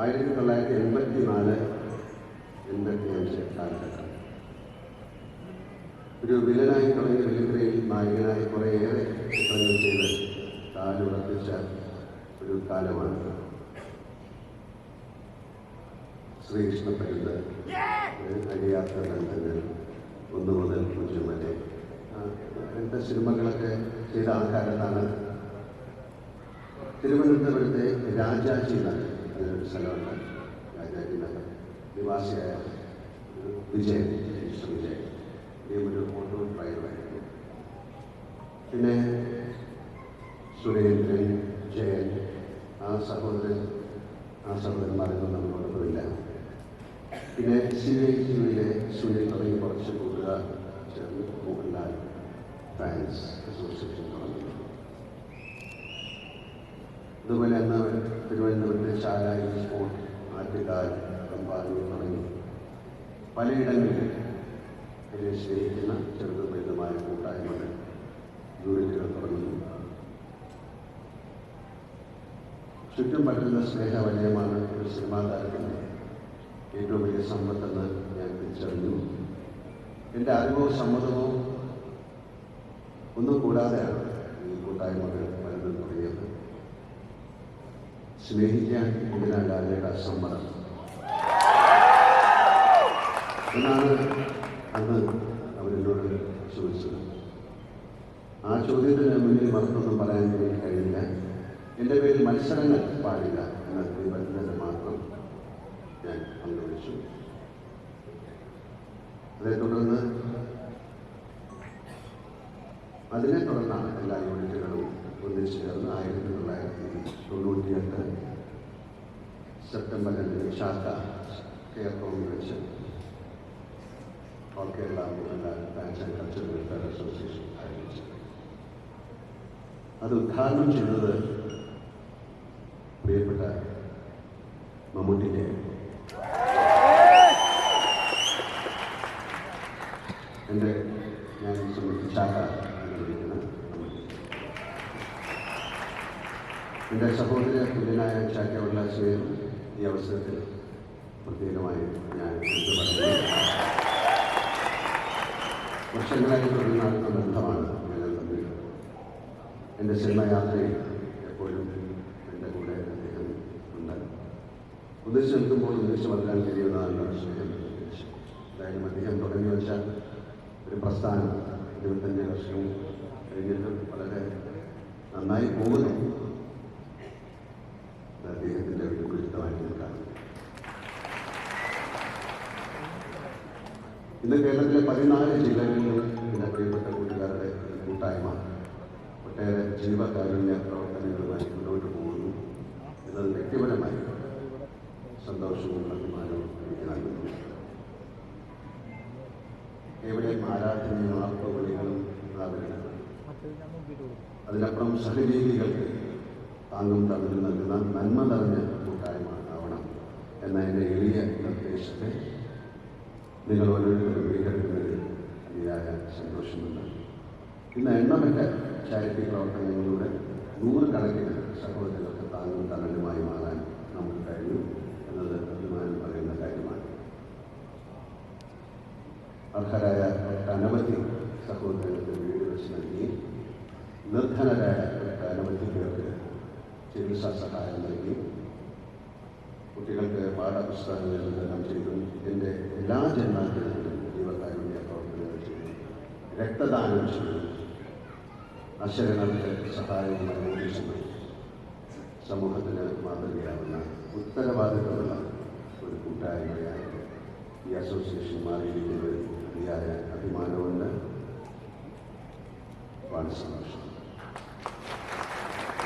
ആയിരത്തി തൊള്ളായിരത്തി എൺപത്തി നാല് അഞ്ച് കാലഘട്ടം ഒരു വില്ലനായി തുടങ്ങിയ വില്ലത്രയിൽ നായകനായി കുറേയേറെ ചിത്രങ്ങൾ ചെയ്ത് കാലുറപ്പിച്ച ഒരു കാലമാണ് ശ്രീകൃഷ്ണ പരുന്ത് അഴിയാത്ത ബന്ധങ്ങൾ ഒന്ന് മുതൽ പൂജ്യം വരെ. അങ്ങനത്തെ സിനിമകളൊക്കെ ചെയ്ത ആ തിരുവനന്തപുരത്തെ രാജാജി നഗർ എന്നൊരു സ്ഥലമുണ്ട്. രാജാജി നഗർ നിവാസിയായ വിജയൻ മിസ്റ്റർ വിജയൻ ഇദ്ദേഹം ഒരു ഓട്ടോ ഡ്രൈവറായിരുന്നു പിന്നെ സുരേന്ദ്രൻ ജയൻ ആ സഹോദരൻ ആ സഹോദരന്മാരൊന്നും നമ്മളോടൊപ്പമില്ല പിന്നെ സി ഐ ടിവിയിലെ സുനിൽ തുടങ്ങി കുറച്ച് കൂട്ടുകാർ ചേർന്ന് മോഹൻലാൽ ഫാൻസ് അസോസിയേഷൻ തുടങ്ങി അതുപോലെ അന്ന് തിരുവനന്തപുരത്തെ ശാലായി സ്പോർട്ട് ആറ്റുകാൽ തുടങ്ങി പലയിടങ്ങളിൽ ഇതിനെ സ്നേഹിക്കുന്ന ചെറുതും കൂട്ടായ്മകൾ യൂണിറ്റുകൾ തുടങ്ങുന്നു ചുറ്റും പറ്റുന്ന സ്നേഹവലയമാണ് ഒരു സിനിമാ താരത്തിന്റെ ഏറ്റവും വലിയ സമ്പത്തെന്ന് ഞാൻ തിരിച്ചറിഞ്ഞു. എന്റെ അറിവോ സമ്മതമോ ഒന്നും കൂടാതെയാണ് ഈ കൂട്ടായ്മകൾ പലതും തുടങ്ങിയത്. സ്നേഹിക്കാൻ ആരുടെ സമ്മതം? എന്നാണ് അന്ന് അവരെന്നോട് ചോദിച്ചത്. ആ ചോദ്യത്തിന് മുന്നിൽ മറുത്തൊന്നും പറയാൻ എനിക്ക് കഴിയില്ല. എന്റെ പേരിൽ മത്സരങ്ങൾ പാടില്ല എന്ന നിബന്ധന മാത്രം ഞാൻ പങ്കുവച്ചു. അതേ തുടർന്ന് അതിനെ തുടർന്നാണ് എല്ലാ യൂണിറ്റുകളും ഒന്നിച്ചു ചേർന്ന് ആയിരത്തി തൊള്ളായിരത്തി തൊണ്ണൂറ്റിയെട്ട് സെപ്റ്റംബർ രണ്ടിന് ശാഖ കെയർ വെച്ച് all Kerala fans and cultural welfare association ആരംഭിച്ചത് അത് ഉദ്ഘാടനം ചെയ്തത് പ്രിയപ്പെട്ട മമ്മൂട്ടിന്റെ എന്റെ ഞാൻ സംബന്ധിച്ചാക്ക എന്ന് വിളിക്കുന്ന എന്റെ സഹോദര തുല്യനായ ചാക്ക ഉല്ലാസയും ഈ അവസരത്തിൽ പ്രത്യേകമായി ഞാൻ പറയുന്നു? വർഷങ്ങളായി തുടർന്ന് നടന്ന ബന്ധമാണ് ഞങ്ങൾ തമ്മിൽ എന്റെ സിനിമയാത്രയിൽ എപ്പോഴും എന്റെ കൂടെ അദ്ദേഹം ഉണ്ട്. ഉദ്ദേശം എടുക്കുമ്പോൾ ഉദ്ദേശം വളരാൻ കഴിയുന്നതാണ് സ്നേഹം. എന്തായാലും അദ്ദേഹം തുടങ്ങി വെച്ച ഒരു പ്രസ്ഥാനം ഇരുപത്തഞ്ച് വർഷവും കഴിഞ്ഞിട്ട് വളരെ നന്നായി പോകുന്നു അത് അദ്ദേഹത്തിന്റെ ഒരു ഗുരുത്തമായി നിൽക്കാം ഇന്ന് കേരളത്തിലെ പതിനാല് ജില്ലകളിലും എന്റെ പ്രിയപ്പെട്ട കൂട്ടുകാരുടെ കൂട്ടായ്മ. ഒട്ടേറെ ജീവകാരുണ്യ പ്രവർത്തനങ്ങളുമായി മുന്നോട്ട് പോകുന്നു. എന്നത് വ്യക്തിപരമായി സന്തോഷവും അഭിമാനവും എനിക്ക് നൽകുന്നു കേവലം ആരാധനയും ആർപ്പവിളികളും അതിനപ്പുറം സഹജീവികൾക്ക് താങ്ങും തമ്മിൽ നൽകുന്ന നന്മ നിറഞ്ഞ കൂട്ടായ്മ ആവണം എന്ന എന്റെ എളിയ നിർദ്ദേശത്തെ നിങ്ങൾ ഓരോരുത്തരും വീണ്ടെടുക്കുന്നതിൽ അതിയായ സന്തോഷമുണ്ട് ഇന്ന് എണ്ണമറ്റ ചാരിറ്റി പ്രവർത്തനങ്ങളിലൂടെ നൂറുകണക്കിന് സഹോദരങ്ങൾക്ക് താങ്ങും തണലുമായി മാറാൻ നമുക്ക് കഴിഞ്ഞു എന്നത് അഭിമാനം പറയുന്ന കാര്യമാണ്. അർഹരായ ഒട്ടനവധി സഹോദരങ്ങൾക്ക് വീട് വെച്ച് നൽകി നിർധനരായ ഒട്ടനവധി പേർക്ക് ചികിത്സാ സഹായം നൽകി കുട്ടികൾക്ക് പാഠപുസ്തകങ്ങൾ വിതരണം ചെയ്തു ഇതിന്റെ എല്ലാ ജന്മാന്തരങ്ങളിലും ജീവകാരുണ്യ പ്രവർത്തനങ്ങൾ ചെയ്തു രക്തദാനം ചെയ്തു. അശരണർക്ക് സഹായവും നിർദ്ദേശങ്ങൾ സമൂഹത്തിന് മാതൃകയാവുന്ന ഉത്തരവാദിത്തമുള്ള ഒരു കൂട്ടായ്മയായി ഈ അസോസിയേഷൻ മാറിയിരിക്കുന്നതിൽ അതിയായ അഭിമാനമുണ്ട്. വളരെ സന്തോഷം.